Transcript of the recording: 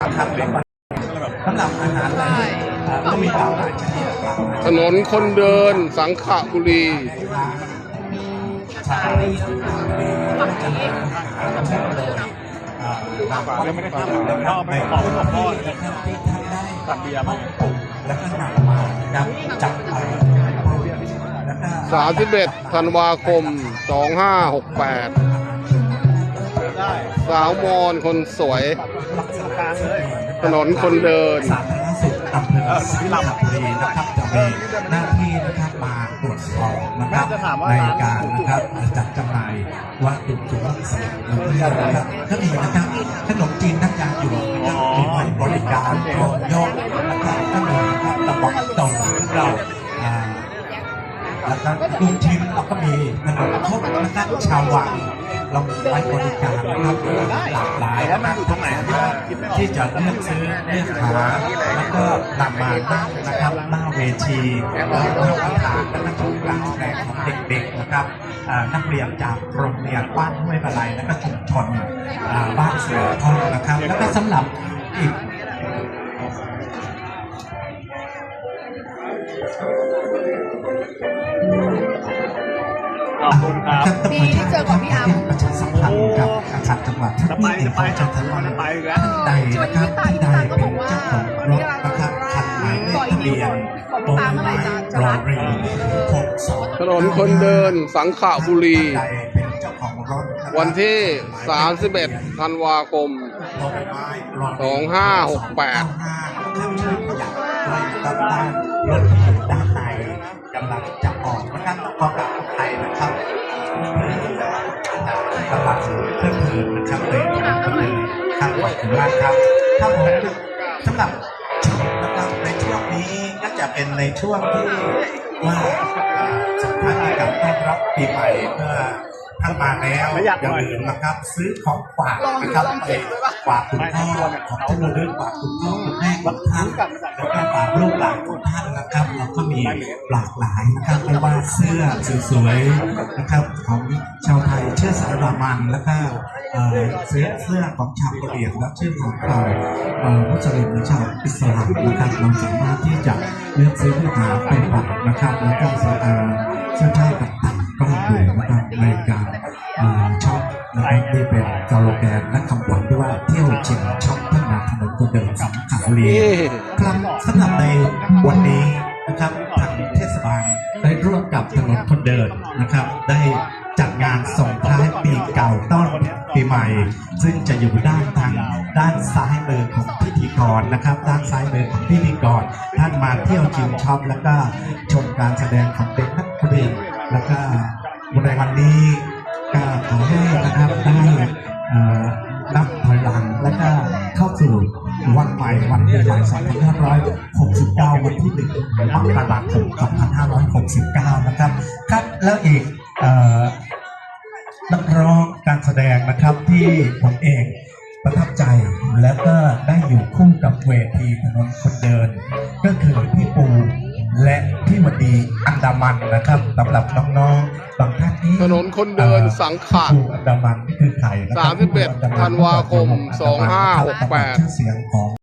ครับสำหรับอาหารอะไรก็มีหลากหลายชนิดหลากหลายถนนคนเดินสังขบุรี ชาลีจะมีอาหารทั้งหมดเอ่าหลากหลายไม่ได้ข้ามนะคพ่รัอบไปขอไปขอพ่อนะครับที่ท่านได้สั่งเบียร์มาปรุงแล้วก็นำมาครับจับไปแล้วก็31ธันวาคม2568ได้ สาวมอนคนสวยปักตรงกลางเลยถนนคนเดินสาธารณสุขอำเภอสังขบุรีนะครับจะมีหน้าที่นะครับมาตรวจสอบนะครับในการนะครับจัดจำหน่ายวัตถุสุขภาพนะครับก็มีนะครับขนมจีนน้ำยาหยวนนะครับมีไว้บริการรวมยอดนะครับก็มีนะครับตะบอกตรงของเราอ่าแล้วก็ลูกชิ้นเราก็มีขนมครกนะครับชาววัง เราไว้บริการนะครับหลากหลายแต่ว่ามันอยู่ตรงไหนครับพี่ว่ากินไม่ออกที่จะเลือกซื้อเลือกหาแล้วก็นำมาตั้งนะครับหน้าเวทีแล้วก็รับประทานและก็ชมการแสดงของเด็กๆนะครับนักเรียนจากโรงเรียนบ้านห้วยบะไลและก็ชุมชนบ้านเสือทองนะครับ แล้วก็สำหรับอีกขอบคุณครับดีที่เจอกับพี่อาร์ หวัดจะไปที่จะไปจังหวัดจะไปอีกแล้วใดนะครับที่ใดเป็นเจ้าของรถนะครับคันหมายเลขทะเบียนบนไม้รอรีหกสองถนนคนเดินสังขบุรีใดเป็นเจ้าของรถะครับวันที่ 31 ธันวาคมบนไม้รอรีสองห้าหกแปดข้างช่วยขยับไว้กับด้านรถที่อยู่ด้านในกำลังจะออกนะครับขอกลับไทยนะครับ ข้างขอบคุณมากครับครับผมสำหรับนะครับในช่วงนี้ก็จะเป็นในช่วงที่ว่าสำคัญกับต้อนรับปีใหม่เมื่อท่านมาแล้วอย่าลืมนะครับ ซื้อของฝากนะครับไปฝากคุณพ่อของที่ระลึกฝากคุณพ่อคุณแม่ของท่านแล้วก็ฝากลูกหลานของท่านนะครับ เราก็มีหลากหลายนะครับไม่ว่าเสื้อสวยๆนะครับ ของชาวไทยเชื้อสายรามันแล้วก็ เสื้อเสื้อของชาวกะเหรี่ยงและเสื้อของเราเอ่อมุสลิมและชาวอิสลามนะครับเราสามารถที่จะเลือกซื้อเพื่อหาไปฝากนะครับแล้วก็เสื้อเชื้อผ้าต่างๆก็อยู่นะครับในการช็อปนะครับที่เป็นสโลแกนและคำขวัญที่ว่าเที่ยวชิมช็อปพัฒนาถนนคนเดินสังขบุรีครับสำหรับในวันนี้นะครับทางเทศบาลได้ร่วมกับถนนคนเดินนะครับ ได้จัดงานส่ง ซึ่งจะอยู่ด้านทางด้านซ้ายมือของพิธีกรนะครับ ด้านซ้ายมือของพิธีกร ท่านมาเที่ยวชิมช็อปแล้วก็ชมการแสดงของเด็กนักเรียนแล้วก็ในวันนี้ก็ขอให้นะครับได้นับถอยหลังและก็เข้าสู่วันใหม่วันปีใหม่2569 วันที่1มกราคม2569 นะครับครับแล้วอีกเอ่อ นักร้องการแสดงนะครับที่ผมเองประทับใจแล้วก็ได้อยู่คู่กับเวทีถนนคนเดิน ก็คือพี่ปูและพี่วดีอันดามันนะครับสำหรับน้องๆบางท่านนี้ถนนคนเดินสังขะพี่ปูอันดามันนี่คือใครนะครั31ธันวาคม 2568ชื่อเสียงของ